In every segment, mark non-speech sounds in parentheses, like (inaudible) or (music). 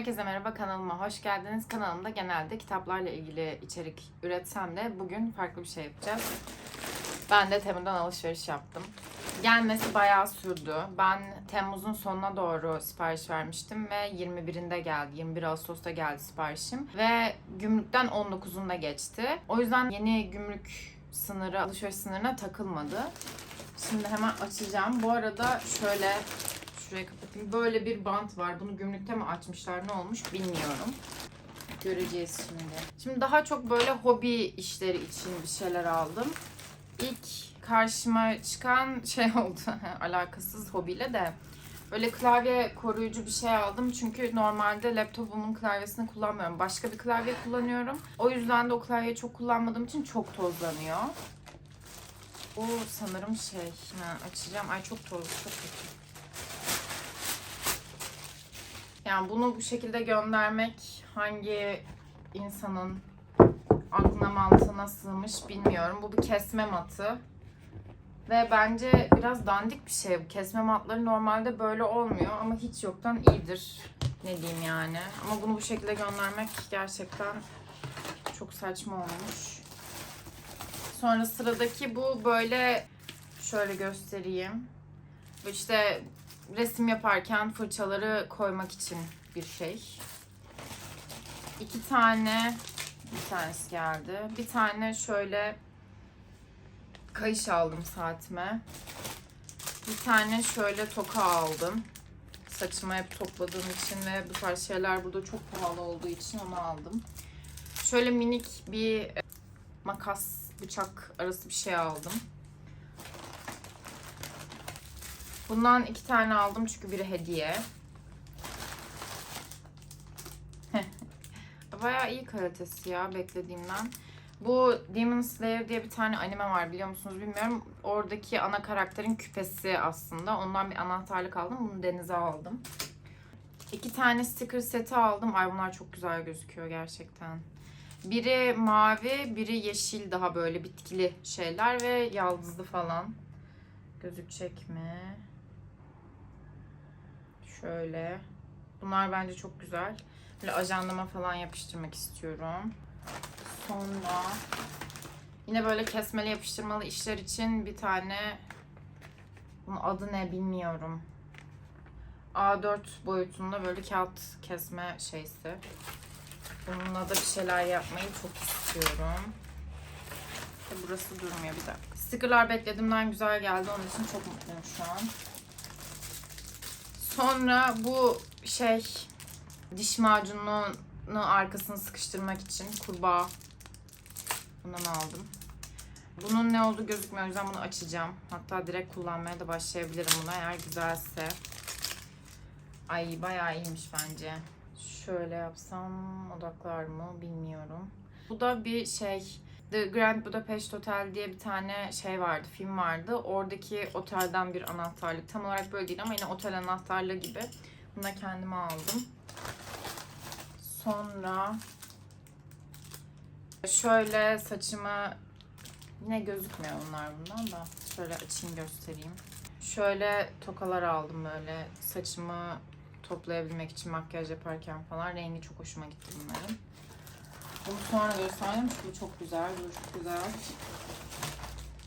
Herkese merhaba kanalıma hoş geldiniz. Kanalımda genelde kitaplarla ilgili içerik üretsem de bugün farklı bir şey yapacağız. Ben de Temu'dan alışveriş yaptım. Gelmesi bayağı sürdü. Ben Temmuz'un sonuna doğru sipariş vermiştim ve 21'inde geldi. 21 Ağustos'ta geldi siparişim. Ve gümrükten 19'unda geçti. O yüzden yeni gümrük sınırı, alışveriş sınırına takılmadı. Şimdi hemen açacağım. Bu arada şöyle şuraya kapatayım. Böyle bir bant var. Bunu gümrükte mi açmışlar ne olmuş bilmiyorum. Göreceğiz şimdi. Şimdi daha çok böyle hobi işleri için bir şeyler aldım. İlk karşıma çıkan şey (laughs) oldu. Alakasız hobiyle de. Böyle klavye koruyucu bir şey aldım. Çünkü normalde laptopumun klavyesini kullanmıyorum. Başka bir klavye kullanıyorum. O yüzden de o klavyeyi çok kullanmadığım için çok tozlanıyor. Bu sanırım şey. Ha, açacağım. Ay çok tozlu, çok kötü. Yani bunu bu şekilde göndermek hangi insanın aklına mantığına sığmış bilmiyorum. Bu bir kesme matı. Ve bence biraz dandik bir şey bu. Kesme matları normalde böyle olmuyor ama hiç yoktan iyidir. Ne diyeyim yani. Ama bunu bu şekilde göndermek gerçekten çok saçma olmuş. Sonra sıradaki bu böyle şöyle göstereyim. İşte resim yaparken fırçaları koymak için bir şey. İki tane bir tanesi geldi. Bir tane şöyle kayış aldım saatime. Bir tane şöyle toka aldım. Saçıma hep topladığım için ve bu tarz şeyler burada çok pahalı olduğu için onu aldım. Şöyle minik bir e, makas, bıçak arası bir şey aldım. Bundan iki tane aldım çünkü biri hediye. (laughs) Bayağı iyi kalitesi ya beklediğimden. Bu Demon Slayer diye bir tane anime var biliyor musunuz bilmiyorum. Oradaki ana karakterin küpesi aslında. Ondan bir anahtarlık aldım. Bunu denize aldım. İki tane sticker seti aldım. Ay bunlar çok güzel gözüküyor gerçekten. Biri mavi, biri yeşil daha böyle bitkili şeyler ve yaldızlı falan. Gözükecek mi? Şöyle. Bunlar bence çok güzel. Böyle ajandama falan yapıştırmak istiyorum. Sonra yine böyle kesmeli yapıştırmalı işler için bir tane bunun adı ne bilmiyorum. A4 boyutunda böyle kağıt kesme şeysi. Bununla da bir şeyler yapmayı çok istiyorum. Burası durmuyor bir dakika. Stickerlar beklediğimden güzel geldi. Onun için çok mutluyum şu an. Sonra bu şey diş macununun arkasını sıkıştırmak için kurbağa bundan aldım. Bunun ne olduğu gözükmüyor. O yüzden bunu açacağım. Hatta direkt kullanmaya da başlayabilirim buna eğer güzelse. Ay bayağı iyiymiş bence. Şöyle yapsam odaklar mı bilmiyorum. Bu da bir şey The Grand Budapest Hotel diye bir tane şey vardı, film vardı. Oradaki otelden bir anahtarlık. Tam olarak böyle değil ama yine otel anahtarlığı gibi. Bunu da kendime aldım. Sonra şöyle saçımı yine gözükmüyor bunlar bundan da. Şöyle açayım göstereyim. Şöyle tokalar aldım böyle saçımı toplayabilmek için makyaj yaparken falan. Rengi çok hoşuma gitti bunların. Bunu sonra göstereyim çünkü çok güzel. Çok güzel.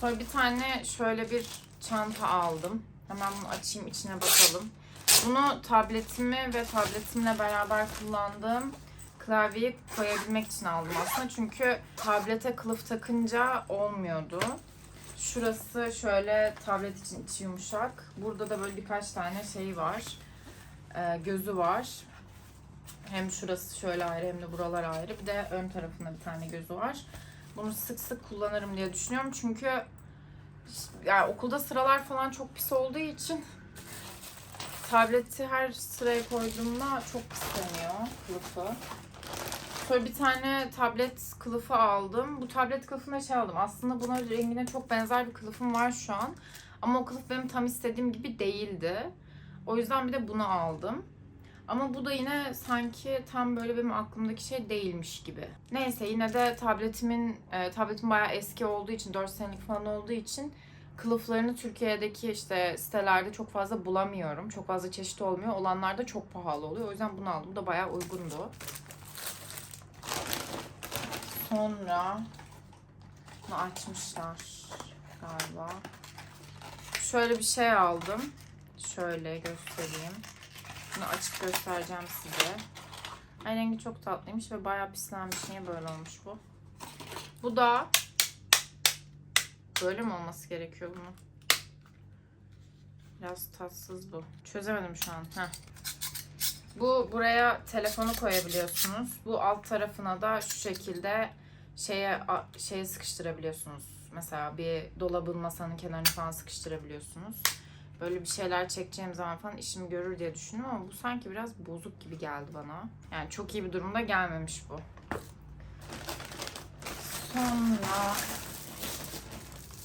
Sonra bir tane şöyle bir çanta aldım. Hemen bunu açayım içine bakalım. Bunu tabletimi ve tabletimle beraber kullandığım klavyeyi koyabilmek için aldım aslında. Çünkü tablete kılıf takınca olmuyordu. Şurası şöyle tablet için içi yumuşak. Burada da böyle birkaç tane şey var. Ee, gözü var. Hem şurası şöyle ayrı hem de buralar ayrı. Bir de ön tarafında bir tane gözü var. Bunu sık sık kullanırım diye düşünüyorum. Çünkü yani okulda sıralar falan çok pis olduğu için tableti her sıraya koyduğumda çok pisleniyor kılıfı. Sonra bir tane tablet kılıfı aldım. Bu tablet kılıfına şey aldım. Aslında buna rengine çok benzer bir kılıfım var şu an. Ama o kılıf benim tam istediğim gibi değildi. O yüzden bir de bunu aldım. Ama bu da yine sanki tam böyle benim aklımdaki şey değilmiş gibi. Neyse yine de tabletimin, e, tabletim bayağı eski olduğu için, 4 senelik falan olduğu için kılıflarını Türkiye'deki işte sitelerde çok fazla bulamıyorum. Çok fazla çeşit olmuyor. Olanlar da çok pahalı oluyor. O yüzden bunu aldım. Bu da bayağı uygundu. Sonra bunu açmışlar galiba. Şöyle bir şey aldım. Şöyle göstereyim. Bunu açıp göstereceğim size. Ay rengi çok tatlıymış ve bayağı pislenmiş. Niye böyle olmuş bu? Bu da böyle mi olması gerekiyor bunun? Biraz tatsız bu. Çözemedim şu an. Heh. Bu buraya telefonu koyabiliyorsunuz. Bu alt tarafına da şu şekilde şeye şeye sıkıştırabiliyorsunuz. Mesela bir dolabın masanın kenarını falan sıkıştırabiliyorsunuz. Böyle bir şeyler çekeceğim zaman falan işimi görür diye düşündüm ama bu sanki biraz bozuk gibi geldi bana. Yani çok iyi bir durumda gelmemiş bu. Sonra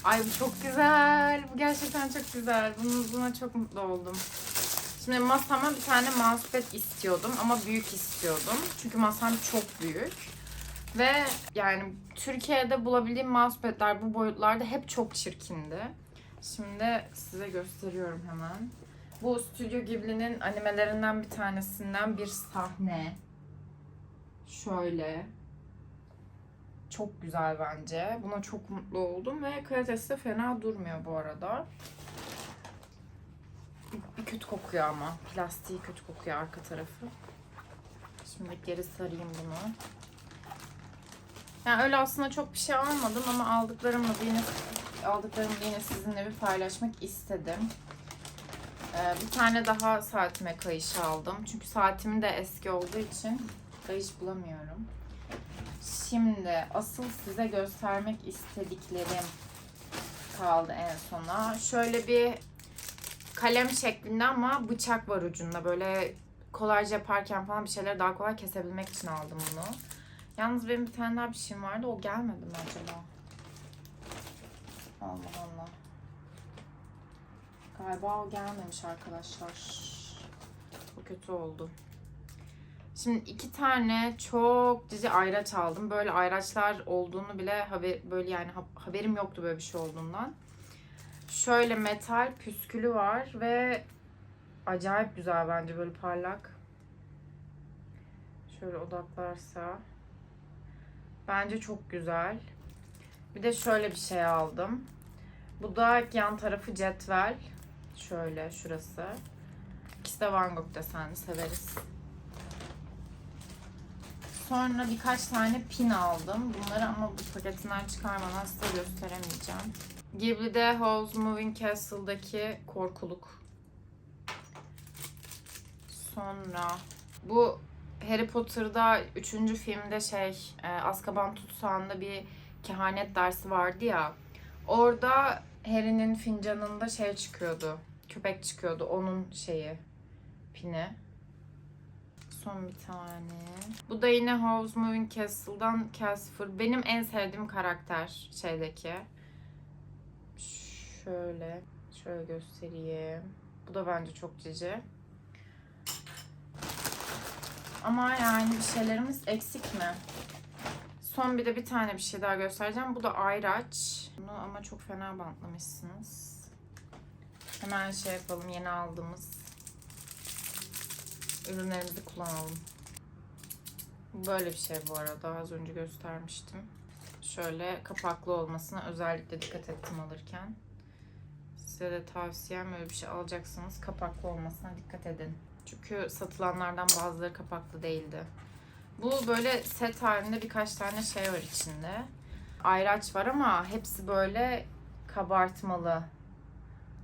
Ay bu çok güzel. Bu gerçekten çok güzel. Bunu, buna çok mutlu oldum. Şimdi masama bir tane mousepad istiyordum ama büyük istiyordum. Çünkü masam çok büyük. Ve yani Türkiye'de bulabildiğim mousepad'ler bu boyutlarda hep çok çirkindi. Şimdi size gösteriyorum hemen. Bu Studio Ghibli'nin animelerinden bir tanesinden bir sahne. Şöyle. Çok güzel bence. Buna çok mutlu oldum ve kalitesi de fena durmuyor bu arada. Bir, kötü kokuyor ama. Plastiği kötü kokuyor arka tarafı. Şimdi geri sarayım bunu. Yani öyle aslında çok bir şey almadım ama aldıklarımla yine aldıklarımı yine sizinle bir paylaşmak istedim. Ee, bir tane daha saatime kayış aldım. Çünkü saatimin de eski olduğu için kayış bulamıyorum. Şimdi asıl size göstermek istediklerim kaldı en sona. Şöyle bir kalem şeklinde ama bıçak var ucunda. Böyle kolaj yaparken falan bir şeyleri daha kolay kesebilmek için aldım bunu. Yalnız benim bir tane daha bir şeyim vardı. O gelmedi mi acaba? Allah Allah. Galiba o gelmemiş arkadaşlar. Bu kötü oldu. Şimdi iki tane çok cici ayraç aldım. Böyle ayraçlar olduğunu bile haber, böyle yani ha- haberim yoktu böyle bir şey olduğundan. Şöyle metal püskülü var ve acayip güzel bence böyle parlak. Şöyle odaklarsa. Bence çok güzel. Bir de şöyle bir şey aldım. Bu da yan tarafı cetvel. Şöyle şurası. İkisi de Van Gogh desenli severiz. Sonra birkaç tane pin aldım. Bunları ama bu paketinden çıkarmadan size gösteremeyeceğim. Ghibli'de Howl's Moving Castle'daki korkuluk. Sonra bu Harry Potter'da 3. filmde şey e, Azkaban tutsağında bir kehanet dersi vardı ya. Orada Harry'nin fincanında şey çıkıyordu. Köpek çıkıyordu. Onun şeyi. Pini. Son bir tane. Bu da yine Howl's Moving Castle'dan Casper. Benim en sevdiğim karakter şeydeki. Şöyle. Şöyle göstereyim. Bu da bence çok cici. Ama yani bir şeylerimiz eksik mi? Son bir de bir tane bir şey daha göstereceğim. Bu da ayraç. Bunu ama çok fena bantlamışsınız. Hemen şey yapalım. Yeni aldığımız ürünlerimizi kullanalım. Böyle bir şey bu arada. Az önce göstermiştim. Şöyle kapaklı olmasına özellikle dikkat ettim alırken. Size de tavsiyem böyle bir şey alacaksanız kapaklı olmasına dikkat edin. Çünkü satılanlardan bazıları kapaklı değildi. Bu böyle set halinde birkaç tane şey var içinde. Ayraç var ama hepsi böyle kabartmalı.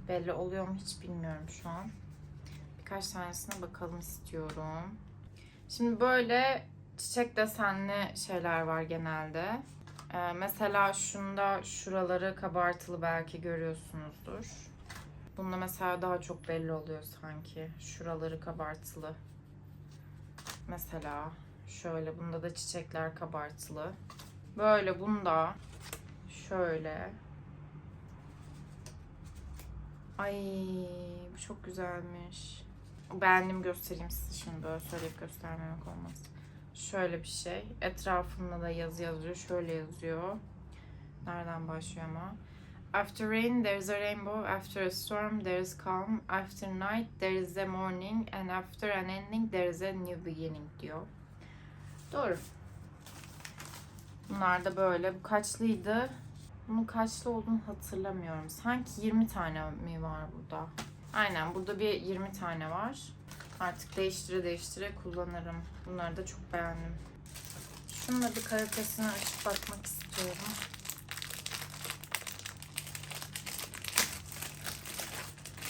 Belli oluyor mu hiç bilmiyorum şu an. Birkaç tanesine bakalım istiyorum. Şimdi böyle çiçek desenli şeyler var genelde. Ee, mesela şunda şuraları kabartılı belki görüyorsunuzdur. Bunda mesela daha çok belli oluyor sanki. Şuraları kabartılı. Mesela şöyle bunda da çiçekler kabartılı. Böyle bunda şöyle. Ay bu çok güzelmiş. Beğendim göstereyim size şimdi böyle söyleyip göstermemek olmaz. Şöyle bir şey. Etrafında da yazı yazıyor. Şöyle yazıyor. Nereden başlıyor ama. After rain there is a rainbow, after a storm there is calm, after night there is a morning and after an ending there is a new beginning diyor. Doğru. Bunlar da böyle. Bu kaçlıydı? Bunun kaçlı olduğunu hatırlamıyorum. Sanki 20 tane mi var burada? Aynen burada bir 20 tane var. Artık değiştire değiştire kullanırım. Bunları da çok beğendim. Şununla bir kalitesine açıp bakmak istiyorum.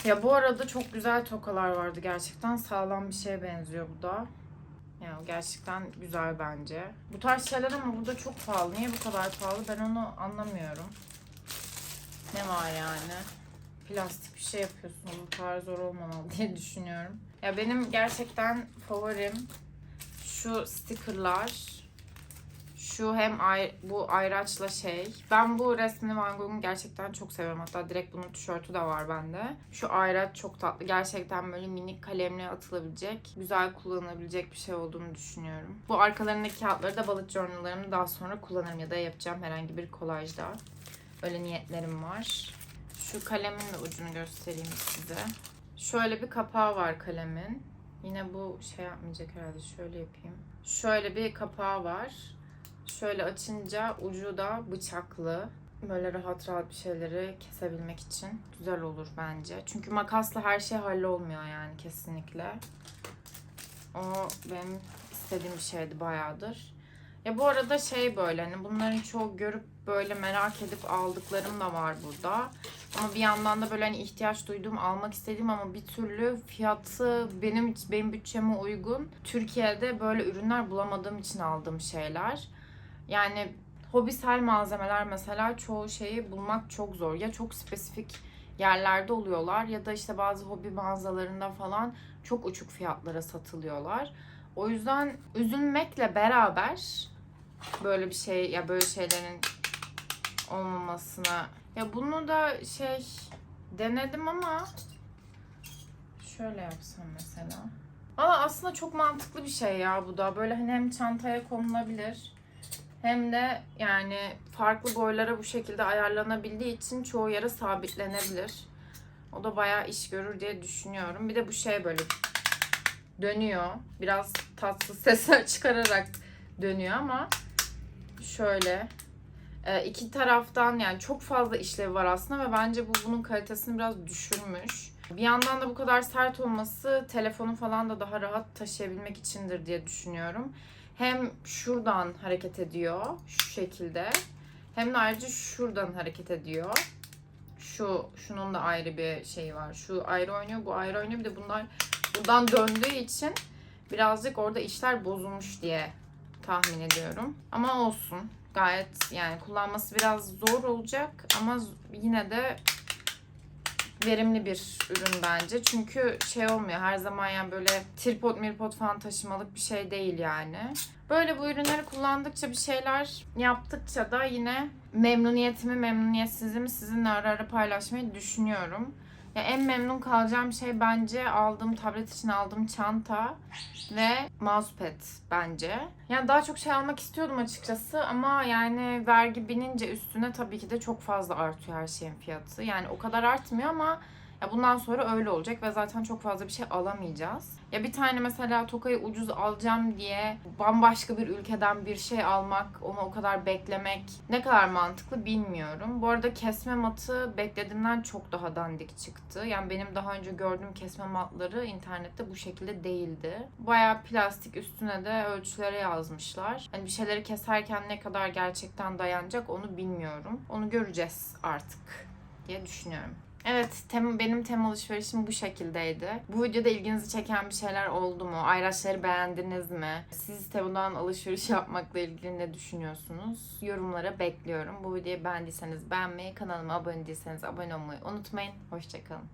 Ya bu arada çok güzel tokalar vardı gerçekten. Sağlam bir şeye benziyor bu da. Yani gerçekten güzel bence. Bu tarz şeyler ama burada çok pahalı. Niye bu kadar pahalı ben onu anlamıyorum. Ne var yani? Plastik bir şey yapıyorsun. Bu kadar zor olmamalı (laughs) diye düşünüyorum. Ya benim gerçekten favorim şu stickerlar. Şu hem ay, bu ayraçla şey. Ben bu resmini Van Gogh'un gerçekten çok seviyorum. Hatta direkt bunun tişörtü de var bende. Şu ayraç çok tatlı. Gerçekten böyle minik kalemle atılabilecek, güzel kullanılabilecek bir şey olduğunu düşünüyorum. Bu arkalarındaki kağıtları da balık journallarımı daha sonra kullanırım ya da yapacağım herhangi bir kolajda. Öyle niyetlerim var. Şu kalemin de ucunu göstereyim size. Şöyle bir kapağı var kalemin. Yine bu şey yapmayacak herhalde. Şöyle yapayım. Şöyle bir kapağı var. Şöyle açınca ucu da bıçaklı. Böyle rahat rahat bir şeyleri kesebilmek için güzel olur bence. Çünkü makasla her şey hallolmuyor yani kesinlikle. O benim istediğim bir şeydi bayağıdır. Ya bu arada şey böyle hani bunların çoğu görüp böyle merak edip aldıklarım da var burada. Ama bir yandan da böyle hani ihtiyaç duyduğum, almak istediğim ama bir türlü fiyatı benim benim bütçeme uygun. Türkiye'de böyle ürünler bulamadığım için aldığım şeyler. Yani hobisel malzemeler mesela çoğu şeyi bulmak çok zor. Ya çok spesifik yerlerde oluyorlar ya da işte bazı hobi mağazalarında falan çok uçuk fiyatlara satılıyorlar. O yüzden üzülmekle beraber böyle bir şey ya böyle şeylerin olmamasına ya bunu da şey denedim ama şöyle yapsam mesela. Ama aslında çok mantıklı bir şey ya bu da. Böyle hani hem çantaya konulabilir hem de yani farklı boylara bu şekilde ayarlanabildiği için çoğu yere sabitlenebilir. O da bayağı iş görür diye düşünüyorum. Bir de bu şey böyle dönüyor. Biraz tatsız (laughs) sesler çıkararak dönüyor ama şöyle e, iki taraftan yani çok fazla işlevi var aslında ve bence bu bunun kalitesini biraz düşürmüş. Bir yandan da bu kadar sert olması telefonu falan da daha rahat taşıyabilmek içindir diye düşünüyorum. Hem şuradan hareket ediyor şu şekilde hem de ayrıca şuradan hareket ediyor. Şu şunun da ayrı bir şeyi var. Şu ayrı oynuyor, bu ayrı oynuyor. Bir de bunlar buradan döndüğü için birazcık orada işler bozulmuş diye tahmin ediyorum. Ama olsun. Gayet yani kullanması biraz zor olacak ama yine de verimli bir ürün bence. Çünkü şey olmuyor her zaman yani böyle tripod mirpod falan taşımalık bir şey değil yani. Böyle bu ürünleri kullandıkça bir şeyler yaptıkça da yine memnuniyetimi memnuniyetsizliğimi sizinle ara ara paylaşmayı düşünüyorum. Ya en memnun kalacağım şey bence aldığım tablet için aldığım çanta ve mousepad bence. Yani daha çok şey almak istiyordum açıkçası ama yani vergi binince üstüne tabii ki de çok fazla artıyor her şeyin fiyatı. Yani o kadar artmıyor ama ya bundan sonra öyle olacak ve zaten çok fazla bir şey alamayacağız. Ya bir tane mesela Tokay'ı ucuz alacağım diye bambaşka bir ülkeden bir şey almak, onu o kadar beklemek ne kadar mantıklı bilmiyorum. Bu arada kesme matı beklediğimden çok daha dandik çıktı. Yani benim daha önce gördüğüm kesme matları internette bu şekilde değildi. Bayağı plastik üstüne de ölçülere yazmışlar. Hani bir şeyleri keserken ne kadar gerçekten dayanacak onu bilmiyorum. Onu göreceğiz artık diye düşünüyorum. Evet, tem, benim tem alışverişim bu şekildeydi. Bu videoda ilginizi çeken bir şeyler oldu mu? Ayraçları beğendiniz mi? Siz Temu'dan alışveriş (laughs) yapmakla ilgili ne düşünüyorsunuz? Yorumlara bekliyorum. Bu videoyu beğendiyseniz beğenmeyi, kanalıma abone değilseniz abone olmayı unutmayın. Hoşçakalın.